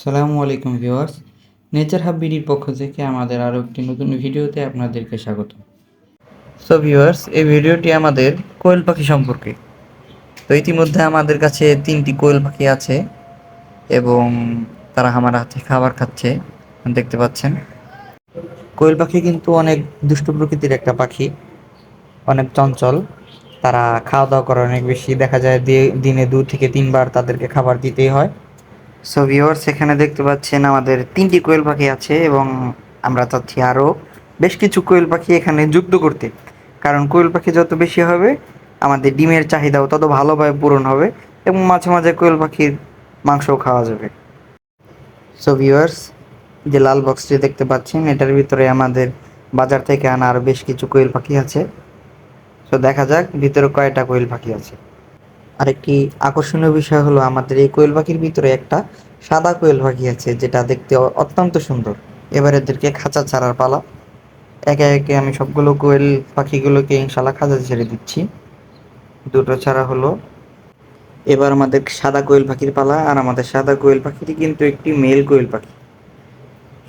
সালামু আলাইকুম viewers. Nature hub বিডির পক্ষ থেকে আমাদের আরও একটি নতুন ভিডিওতে আপনাদেরকে স্বাগত। সো ভিউয়ার্স এই ভিডিওটি আমাদের কোয়েল পাখি সম্পর্কে। তো ইতিমধ্যে আমাদের কাছে তিনটি কোয়েল পাখি আছে এবং তারা আমার হাতে খাবার খাচ্ছে, দেখতে পাচ্ছেন। কোয়েল পাখি কিন্তু অনেক দুষ্ট প্রকৃতির একটা পাখি, অনেক চঞ্চল। তারা খাওয়া দাওয়া করে অনেক বেশি। দেখা যায় দিনে দু থেকে তিনবার তাদেরকে খাবার দিতেই হয়। সো ভিওর্স এখানে দেখতে পাচ্ছেন আমাদের তিনটি কোয়েল পাখি আছে এবং আমরা চাচ্ছি আরও বেশ কিছু কোয়েল পাখি এখানে যুক্ত করতে। কারণ কোয়েল পাখি যত বেশি হবে, আমাদের ডিমের চাহিদাও তত ভালোভাবে পূরণ হবে এবং মাঝে মাঝে কোয়েল পাখির মাংসও খাওয়া যাবে। সো ভিউয়ার্স যে লাল বক্সটি দেখতে পাচ্ছেন, এটার ভিতরে আমাদের বাজার থেকে আনা আরও বেশ কিছু কোয়েল পাখি আছে। তো দেখা যাক, ভিতরে কয়টা কোয়েল পাখি আছে। আরেকটি আকর্ষণীয় বিষয় হলো আমাদের এই কোয়েল পাখির ভিতরে একটা সাদা কোয়েল পাখি আছে, যেটা দেখতে অত্যন্ত সুন্দর। এবার এদেরকে খাঁচা ছাড়ার পালা। একে একে আমি সবগুলো কোয়েল পাখিগুলোকে ইনশাল্লাহ খাঁচা ছেড়ে দিচ্ছি। দুটো ছাড়া হলো। এবার আমাদের সাদা কোয়েল পাখির পালা, আর আমাদের সাদা কোয়েল পাখিটি কিন্তু একটি মেল কোয়েল পাখি।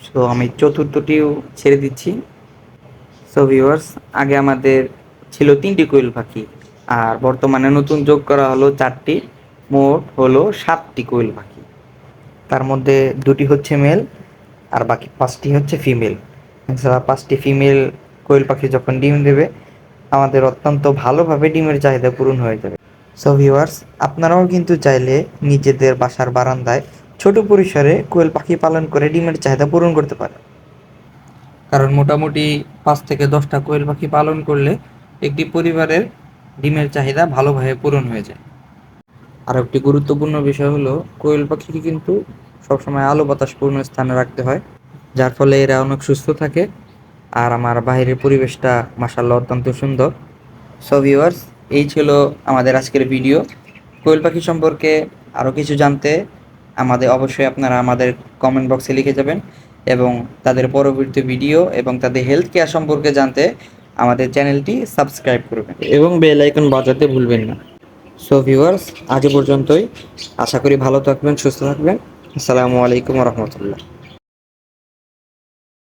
সো আমি চতুর্থটিও ছেড়ে দিচ্ছি। সো ভিউয়ার্স আগে আমাদের ছিল তিনটি কোয়েল পাখি। আর বর্তমানে নতুন যোগ করা হলো চারটি, মোট হলো সাতটি কোয়েল পাখি। তার মধ্যে দুটি হচ্ছে মেল আর বাকি পাঁচটি হচ্ছে ফিমেল। এছাড়া পাঁচটি ফিমেল কোয়েল পাখি যখন ডিম দেবে, আমাদের অত্যন্ত ভালোভাবে ডিমের চাহিদা পূরণ হয়ে যাবে। সো ভিউয়ার্স আপনারাও কিন্তু চাইলে নিজেদের বাসার বারান্দায় ছোট পরিসরে কোয়েল পাখি পালন করে ডিমের চাহিদা পূরণ করতে পারেন। কারণ মোটামুটি পাঁচ থেকে দশটা কোয়েল পাখি পালন করলে একটি পরিবারের ডিমের চাহিদা ভালোভাবে পূরণ হয়ে যায়। আর একটি গুরুত্বপূর্ণ বিষয় হলো, কোয়েল পাখিকে কিন্তু সবসময় আলো বাতাসপূর্ণ স্থানে রাখতে হয়, যার ফলে এরা অনেক সুস্থ থাকে। আর আমার বাইরের পরিবেশটা মাসাল্লাহ অত্যন্ত সুন্দর। সো ভিউয়ার্স এই ছিল আমাদের আজকের ভিডিও। কোয়েল পাখি সম্পর্কে আরও কিছু জানতে আমাদের অবশ্যই আপনারা আমাদের কমেন্ট বক্সে লিখে যাবেন এবং তাদের পরবর্তী ভিডিও এবং তাদের হেলথ কেয়ার সম্পর্কে জানতে আমাদের চ্যানেলটি সাবস্ক্রাইব করবেন। এবং বেল আইকন বাজাতে ভুলবেন না। সো ভিউয়ার্স আজ পর্যন্তই। আশা করি ভালো থাকবেন, সুস্থ থাকবেন। আসসালামু আলাইকুম রহমতুল্লাহ।